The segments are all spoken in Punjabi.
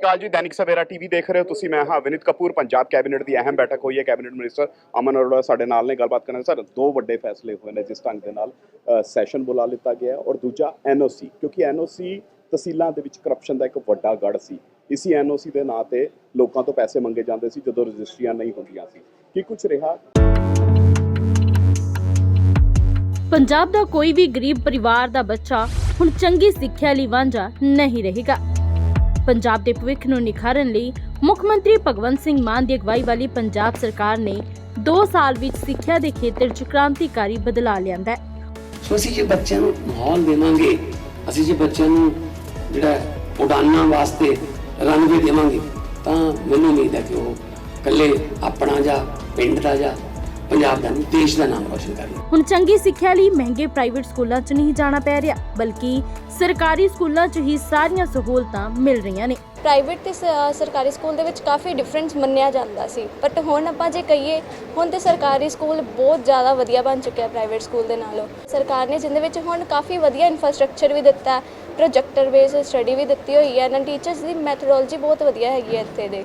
ਕਾਲ ਜੀ, ਦੈਨਿਕ ਸਵੇਰਾ ਟੀਵੀ ਦੇਖ ਰਹੇ ਹੋ ਤੁਸੀਂ। ਮੈਂ ਹਾਂ ਵਿਨਿਤ ਕਪੂਰ, ਪੰਜਾਬ ਕੈਬਨਿਟ ਦੀ ਅਹਿਮ ਬੈਠਕ ਹੋਈ ਹੈ। ਕੈਬਨਿਟ ਮਿਨਿਸਟਰ ਅਮਨ ਅਰੋੜਾ ਸਾਡੇ ਨਾਲ ਨੇ। ਗੱਲਬਾਤ ਕਰਨ ਸਰ, ਦੋ ਵੱਡੇ ਫੈਸਲੇ ਹੋਏ ਨੇ ਜਿਸ ਢੰਗ ਦੇ ਨਾਲ ਸੈਸ਼ਨ ਬੁਲਾ ਲਿੱਤਾ ਗਿਆ ਔਰ ਦੂਜਾ ਐਨਓਸੀ, ਕਿਉਂਕਿ ਐਨਓਸੀ ਤਹਿਸੀਲਾਂ ਦੇ ਵਿੱਚ ਕਰਪਸ਼ਨ ਦਾ ਇੱਕ ਵੱਡਾ ਗੜ ਸੀ। ਇਸੀ ਐਨਓਸੀ ਦੇ ਨਾਂ ਤੇ ਲੋਕਾਂ ਤੋਂ ਪੈਸੇ ਮੰਗੇ ਜਾਂਦੇ ਸੀ ਜਦੋਂ ਰਜਿਸਟਰੀਆਂ ਨਹੀਂ ਹੁੰਦੀਆਂ ਸੀ। ਕੀ ਕੁਝ ਰਿਹਾ? ਪੰਜਾਬ ਦਾ ਕੋਈ ਵੀ ਗਰੀਬ ਪਰਿਵਾਰ ਦਾ ਬੱਚਾ ਹੁਣ ਚੰਗੀ ਸਿੱਖਿਆ ਲਈ ਵਾਂਝਾ ਨਹੀਂ ਰਹੇਗਾ। ਪੰਜਾਬ ਦੇ ਭਵਿੱਖ ਨੂੰ ਨਿਖਾਰਨ ਲਈ ਮੁੱਖ ਮੰਤਰੀ ਭਗਵੰਤ ਸਿੰਘ ਮਾਨ ਦੀ ਅਗਵਾਈ ਵਾਲੀ ਪੰਜਾਬ ਸਰਕਾਰ ਨੇ 2 ਸਾਲ ਵਿੱਚ ਸਿੱਖਿਆ ਦੇ ਖੇਤਰ 'ਚ ਕ੍ਰਾਂਤੀਕਾਰੀ ਬਦਲਾਅ ਲਿਆਂਦਾ ਹੈ। ਸੋ ਅਸੀਂ ਜੇ ਬੱਚਿਆਂ ਨੂੰ ਮਾਹੌਲ ਦੇਵਾਂਗੇ, ਅਸੀਂ ਜੇ ਬੱਚਿਆਂ ਨੂੰ ਜਿਹੜਾ ਉਡਾਨਾਂ ਵਾਸਤੇ ਰਨਵੇ ਦੇਵਾਂਗੇ, ਤਾਂ ਮੈਨੂੰ ਉਮੀਦ ਹੈ ਕਿ ਉਹ ਇਕੱਲੇ ਆਪਣਾ ਜਾਂ ਪਿੰਡ ਦਾ ਜਾਂ ਪੰਜਾਬ ਦਾ ਨਹੀਂ ਦੇਸ਼ ਦਾ ਨਾਮ ਰੋਸ਼ਨ ਕਰਨਗੇ ਹੁਣ ਚੰਗੀ ਸਿੱਖਿਆ ਲਈ ਮਹਿੰਗੇ ਪ੍ਰਾਈਵੇਟ ਸਕੂਲਾਂ 'ਚ ਨਹੀਂ ਜਾਣਾ ਪੈ ਰਿਹਾ ਬਲਕਿ ਸਰਕਾਰੀ ਸਕੂਲਾਂ 'ਚ ਹੀ ਸਾਰੀਆਂ ਸਹੂਲਤਾਂ ਮਿਲ ਰਹੀਆਂ ਨੇ। ਪ੍ਰਾਈਵੇਟ ਤੇ ਸ- ਸਰਕਾਰੀ ਸਕੂਲ ਦੇ ਵਿੱਚ ਕਾਫੀ ਡਿਫਰੈਂਸ ਮੰਨਿਆ ਜਾਂਦਾ ਸੀ ਬਟ ਹੁਣ ਆਪਾਂ ਜੇ ਕਹੀਏ ਹੁਣ ਤੇ ਸਰਕਾਰੀ ਸਕੂਲ ਬਹੁਤ ਜ਼ਿਆਦਾ ਵਧੀਆ ਬਣ ਚੁੱਕਿਆ ਪ੍ਰਾਈਵੇਟ ਸਕੂਲ ਦੇ ਨਾਲੋਂ। ਸਰਕਾਰ ਨੇ ਜਿੰਦੇ ਵਿੱਚ ਹੁਣ ਕਾਫੀ ਵਧੀਆ ਇਨਫਰਾਸਟ੍ਰਕਚਰ ਵੀ ਦਿੱਤਾ ਪ੍ਰੋਜੈਕਟਰ ਬੇਸ ਸਟੱਡੀ ਵੀ ਦਿੱਤੀ ਹੋਈ ਹੈ ਇਹਨਾਂ ਟੀਚਰਸ ਦੀ ਮੈਥਡੋਲੋਜੀ ਬਹੁਤ ਵਧੀਆ ਹੈਗੀ ਹੈ ਇੱਥੇ ਦੇ।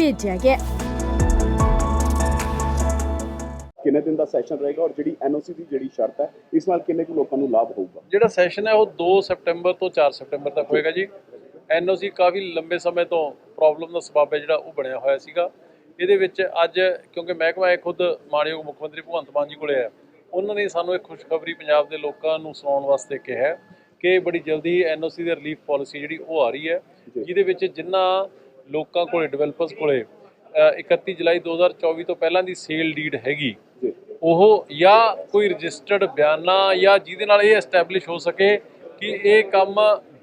ਭੇਜਿਆ ਗਿਆ। ਕਿੰਨੇ ਦਿਨ ਦਾ ਸੈਸ਼ਨ ਰਹੇਗਾ ਔਰ ਜਿਹੜੀ ਐਨਓਸੀ ਦੀ ਜਿਹੜੀ ਸ਼ਰਤ ਹੈ ਇਸ ਨਾਲ ਕਿੰਨੇ ਕੁ ਲੋਕਾਂ ਨੂੰ ਲਾਭ ਹੋਊਗਾ? ਜਿਹੜਾ ਸੈਸ਼ਨ ਹੈ ਉਹ 2 ਸੈਪਟੈਂਬਰ ਤੋਂ 4 ਸੈਪਟੈਂਬਰ ਤੱਕ ਹੋਏਗਾ ਜੀ। ਐਨਓਸੀ ਕਾਫੀ ਲੰਬੇ ਸਮੇਂ ਤੋਂ ਪ੍ਰੋਬਲਮ ਦਾ ਸਬਬ ਹੈ ਜਿਹੜਾ ਉਹ ਬਣਿਆ ਹੋਇਆ ਸੀਗਾ। ਇਹਦੇ ਵਿੱਚ ਅੱਜ ਕਿਉਂਕਿ ਮਹਿਕਮਾ ਇਹ ਖੁਦ ਮਾਨਯੋਗ ਮੁੱਖ ਮੰਤਰੀ ਭਗਵੰਤ ਮਾਨ ਜੀ ਕੋਲੇ ਹੈ ਉਹਨਾਂ ਨੇ ਸਾਨੂੰ ਇੱਕ ਖੁਸ਼ਖਬਰੀ ਪੰਜਾਬ ਦੇ ਲੋਕਾਂ ਨੂੰ ਸੁਣਾਉਣ ਵਾਸਤੇ ਕਿਹਾ ਕਿ ਬੜੀ ਜਲਦੀ ਐਨਓਸੀ ਦੀ ਰਿਲੀਫ ਪਾਲਿਸੀ ਜਿਹੜੀ ਉਹ ਆ ਰਹੀ ਹੈ ਜਿਹਦੇ ਵਿੱਚ ਜਿੰਨਾ ਲੋਕਾਂ ਕੋਲੇ ਡਿਵੈਲਪਰਸ ਕੋਲੇ ਅ, 31 ਜੁਲਾਈ 2024 ਤੋਂ ਪਹਿਲਾਂ ਦੀ ਸੇਲ ਡੀਡ ਹੈਗੀ। ਉਹ ਜਾਂ ਕੋਈ ਰਜਿਸਟਰਡ ਬਿਆਨਾ ਜਾਂ ਜਿਹਦੇ ਨਾਲ ਇਹ ਐਸਟੈਬਲਿਸ਼ ਹੋ ਸਕੇ ਕਿ ਇਹ ਕੰਮ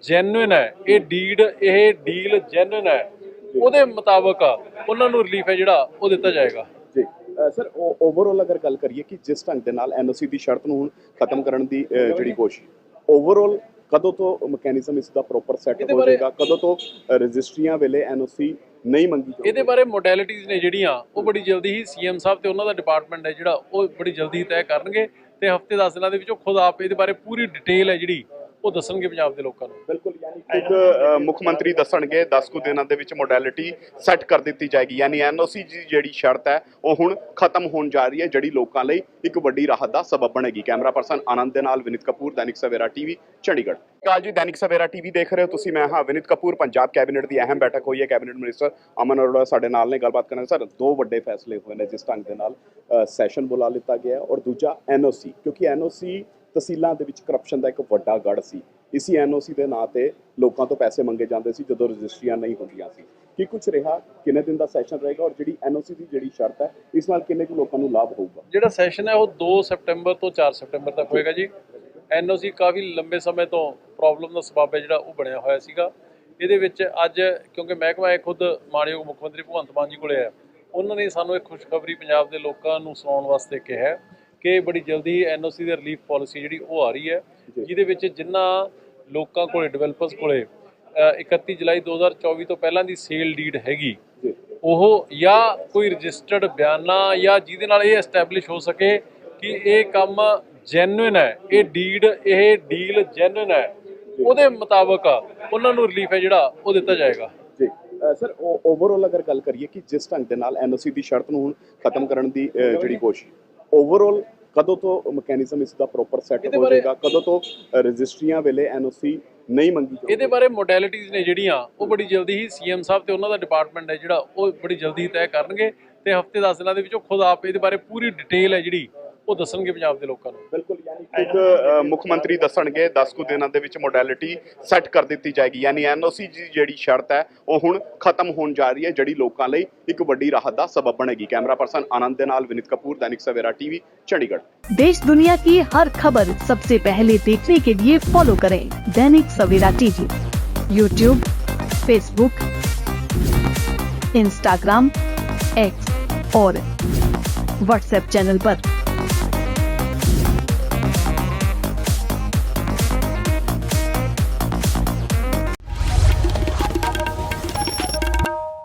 ਜੈਨੂਇਨ ਹੈ ਇਹ ਡੀਡ ਇਹ ਡੀਲ ਜੈਨੂਇਨ ਹੈ ਉਹਦੇ ਮੁਤਾਬਕ ਉਹਨਾਂ ਨੂੰ ਰਿਲੀਫ ਹੈ ਜਿਹੜਾ ਉਹ ਦਿੱਤਾ ਜਾਏਗਾ। ਜੀ। ਸਰ ਓਵਰਆਲ ਅਗਰ ਗੱਲ ਕਰੀਏ ਕਿ ਜਿਸ ਢੰਗ ਦੇ ਨਾਲ ਐਨਓਸੀ ਦੀ ਸ਼ਰਤ ਨੂੰ ਹੁਣ ਖਤਮ ਕਰਨ ਦੀ ਜਿਹੜੀ ਕੋਸ਼ਿਸ਼ ਓਵਰਆਲ ਕਦੋਂ ਤੋਂ ਮੈਕੈਨਿਜ਼ਮ ਇਸ ਦਾ ਪ੍ਰੋਪਰ ਸੈੱਟ ਹੋ ਜਾਏਗਾ ਕਦੋਂ ਤੋਂ ਰਜਿਸਟਰੀਆਂ ਵੇਲੇ ਐਨਓਸੀ ਨਹੀਂ ਮੰਗੀ ਜਾਊਗੀ? ਇਹਦੇ ਬਾਰੇ ਮੋਡੈਲਿਟੀਜ਼ ਨੇ ਜਿਹੜੀਆਂ ਉਹ ਬੜੀ ਜਲਦੀ ਹੀ ਸੀਐਮ ਸਾਹਿਬ ਤੇ ਉਹਨਾਂ ਦਾ ਡਿਪਾਰਟਮੈਂਟ ਹੈ ਜਿਹੜਾ ਉਹ ਬੜੀ ਜਲਦੀ ਤੈਅ ਕਰਨਗੇ ਤੇ ਹਫ਼ਤੇ 10 ਦਿਨਾਂ ਦੇ ਵਿੱਚ ਉਹ ਖੁਦ ਆਪ ਇਹਦੇ ਬਾਰੇ ਪੂਰੀ ਡਿਟੇਲ ਹੈ ਜਿਹੜੀ ਉਹ ਦੱਸਣਗੇ ਪੰਜਾਬ ਦੇ ਲੋਕਾਂ ਨੂੰ। ਬਿਲਕੁਲ, ਯਾਨੀ ਇੱਕ ਮੁੱਖ ਮੰਤਰੀ ਦੱਸਣਗੇ 10 ਕੁ ਦਿਨਾਂ ਦੇ ਵਿੱਚ ਮੋਡੈਲਿਟੀ ਸੈੱਟ ਕਰ ਦਿੱਤੀ ਜਾਏਗੀ। ਯਾਨੀ ਐਨਓਸੀ ਦੀ ਜਿਹੜੀ ਸ਼ਰਤ ਹੈ, ਉਹ ਹੁਣ ਖਤਮ ਹੋਣ ਜਾ ਰਹੀ ਹੈ, ਜਿਹੜੀ ਲੋਕਾਂ ਲਈ ਇੱਕ ਵੱਡੀ ਰਾਹਤ ਦਾ ਸਬਬ ਬਣੇਗੀ। ਕੈਮਰਾ ਪਰਸਨ ਆਨੰਦ ਦੇ ਨਾਲ ਵਿਨਿਤ ਕਪੂਰ, ਦੈਨਿਕ ਸਵੇਰਾ ਟੀਵੀ, ਚੰਡੀਗੜ੍ਹ। ਕਾਲ ਜੀ? ਦੈਨਿਕ ਸਵੇਰਾ ਟੀਵੀ ਦੇਖ ਰਹੇ ਹੋ ਤੁਸੀਂ? ਮੈਂ ਹਾਂ ਵਿਨਿਤ ਕਪੂਰ, ਪੰਜਾਬ ਕੈਬਨਿਟ ਦੀ ਅਹਿਮ ਬੈਠਕ ਹੋਈ ਹੈ। ਕੈਬਨਿਟ ਮਿਨਿਸਟਰ ਅਮਨ ਅਰੋੜਾ ਸਾਡੇ ਨਾਲ ਨੇ, ਗੱਲਬਾਤ ਕਰਨ ਸਰ, ਦੋ ਵੱਡੇ ਫੈਸਲੇ ਹੋਏ ਨੇ ਜਿਸ ਢੰਗ ਦੇ ਨਾਲ ਸੈਸ਼ਨ ਬੁਲਾ ਲਿੱਤਾ ਗਿਆ ਔਰ ਦੂਜਾ ਐਨਓਸੀ, ਕਿਉਂਕਿ ਐਨਓਸੀ ਤਹਿਸੀਲਾਂ ਦੇ ਵਿੱਚ ਕਰਪਸ਼ਨ ਦਾ ਇੱਕ ਵੱਡਾ ਗੜ ਸੀ। ਇਸੀ ਐਨਓਸੀ ਦੇ ਨਾਂ ਤੇ ਲੋਕਾਂ ਤੋਂ ਪੈਸੇ ਮੰਗੇ ਜਾਂਦੇ ਸੀ ਜਦੋਂ ਰਜਿਸਟਰੀਆਂ ਨਹੀਂ ਹੁੰਦੀਆਂ ਸੀ। ਕੀ ਕੁਝ ਰਿਹਾ? ਕਿੰਨੇ ਦਿਨ ਦਾ ਸੈਸ਼ਨ ਰਹੇਗਾ ਔਰ ਜਿਹੜੀ ਐਨਓਸੀ ਦੀ ਜਿਹੜੀ ਸ਼ਰਤ ਹੈ, ਇਸ ਨਾਲ ਕਿੰਨੇ ਕੁ ਲੋਕਾਂ ਨੂੰ ਲਾਭ ਹੋਊਗਾ? ਜਿਹੜਾ ਸੈਸ਼ਨ ਹੈ ਉਹ 2 ਸੈਪਟੈਂਬਰ ਤੋਂ 4 ਸੈਪਟੈਂਬਰ ਤੱਕ ਹੋਏਗਾ ਜੀ। ਐਨਓਸੀ ਕਾਫੀ ਲੰਬੇ ਸਮੇਂ ਤੋਂ ਪ੍ਰੋਬਲਮ ਦਾ ਸਬਬ ਹੈ ਜਿਹੜਾ ਉਹ ਬਣਿਆ ਹੋਇਆ ਸੀਗਾ। ਇਹਦੇ ਵਿੱਚ ਅੱਜ ਕਿਉਂਕਿ ਮਹਿਕਮਾ ਇਹ ਖੁਦ ਮਾਨਯੋਗ ਮੁੱਖ ਮੰਤਰੀ ਭਗਵੰਤ ਮਾਨ ਜੀ ਕੋਲੇ ਹੈ, ਉਹਨਾਂ ਨੇ ਸਾਨੂੰ ਇੱਕ ਖੁਸ਼ਖਬਰੀ ਪੰਜਾਬ ਦੇ ਲੋਕਾਂ ਨੂੰ ਸੁਣਾਉਣ ਵਾਸਤੇ ਕਿਹਾ ਕਿ ਬੜੀ ਜਲਦੀ ਐਨਓਸੀ ਦੀ ਰਿਲੀਫ ਪਾਲਿਸੀ ਜਿਹੜੀ ਉਹ ਆ ਰਹੀ ਹੈ ਜਿਹਦੇ ਵਿੱਚ ਜਿੰਨਾ ਲੋਕਾਂ ਕੋਲੇ ਡਿਵੈਲਪਰਸ ਕੋਲੇ ਅ, 31 ਜੁਲਾਈ 2024 ਤੋਂ ਪਹਿਲਾਂ ਦੀ ਸੇਲ ਡੀਡ ਹੈਗੀ ਉਹ ਜਾਂ ਕੋਈ ਰਜਿਸਟਰਡ ਬਿਆਨਾ ਜਾਂ ਜਿਹਦੇ ਨਾਲ ਇਹ ਐਸਟੈਬਲਿਸ਼ ਹੋ ਸਕੇ ਕਿ ਇਹ ਕੰਮ ਜੈਨੂਇਨ ਹੈ ਇਹ ਡੀਡ ਇਹ ਡੀਲ ਜੈਨੂਇਨ ਹੈ ਉਹਦੇ ਮੁਤਾਬਕ ਉਹਨਾਂ ਨੂੰ ਰਿਲੀਫ ਹੈ ਜਿਹੜਾ ਉਹ ਦਿੱਤਾ ਜਾਏਗਾ। ਜੀ। ਸਰ ਓਵਰਆਲ ਅਗਰ ਗੱਲ ਕਰੀਏ ਕਿ ਜਿਸ ਢੰਗ ਦੇ ਨਾਲ ਐਨਓਸੀ ਦੀ ਸ਼ਰਤ ਨੂੰ ਹੁਣ ਖਤਮ ਕਰਨ ਦੀ ਜਿਹੜੀ ਕੋਸ਼ਿਸ਼। ਓਵਰਆਲ ਕਦੋਂ ਤੋਂ ਮੈਕੈਨਿਜ਼ਮ ਇਸ ਦਾ ਪ੍ਰੋਪਰ ਸੈੱਟ ਹੋ ਜਾਏਗਾ ਕਦੋਂ ਤੋਂ ਰਜਿਸਟਰੀਆਂ ਵੇਲੇ ਐਨਓਸੀ ਨਹੀਂ ਮੰਗੀ ਜਾਊਗੀ? ਇਹਦੇ ਬਾਰੇ ਮੋਡੈਲਿਟੀਜ਼ ਨੇ ਜਿਹੜੀਆਂ ਉਹ ਬੜੀ ਜਲਦੀ ਹੀ ਸੀਐਮ ਸਾਹਿਬ ਤੇ ਉਹਨਾਂ ਦਾ ਡਿਪਾਰਟਮੈਂਟ ਹੈ ਜਿਹੜਾ ਉਹ ਬੜੀ ਜਲਦੀ ਹੀ ਤੈਅ ਕਰਨਗੇ ਤੇ ਹਫ਼ਤੇ 10 ਦਿਨਾਂ ਦੇ ਵਿੱਚ ਉਹ ਖੁਦ ਆਪ ਇਹਦੇ ਬਾਰੇ ਪੂਰੀ ਡਿਟੇਲ ਹੈ ਜਿਹੜੀ ਉਹ ਦੱਸਣਗੇ ਪੰਜਾਬ ਦੇ ਲੋਕਾਂ ਨੂੰ ਬਿਲਕੁਲ ਯਾਨੀ ਖੁਦ ਅ, ਮੁੱਖ ਮੰਤਰੀ ਦੱਸਣਗੇ 10 ਕੁ ਦਿਨਾਂ ਦੇ ਵਿੱਚ ਮੋਡੈਲਿਟੀ ਸੈੱਟ ਕਰ ਦਿੱਤੀ ਜਾਏਗੀ ਯਾਨੀ ਐਨਓਸੀ ਦੀ ਜਿਹੜੀ ਸ਼ਰਤ ਹੈ ਉਹ ਹੁਣ ਖਤਮ ਹੋਣ ਜਾ ਰਹੀ ਹੈ ਜਿਹੜੀ ਲੋਕਾਂ ਲਈ ਇੱਕ ਵੱਡੀ ਰਾਹਤ ਦਾ ਸਬਬ ਬਣੇਗੀ ਕੈਮਰਾ ਪਰਸਨ ਆਨੰਦ ਦੇ ਨਾਲ ਵਿਨਿਤ ਕਪੂਰ ਦੈਨਿਕ ਸਵੇਰਾ ਟੀਵੀ ਚੰਡੀਗੜ੍ਹ देश दुनिया की हर खबर सबसे पहले देखने के लिए फॉलो करें Dainik Savera TV YouTube Facebook Instagram X और व्हाट्सएप चैनल पर।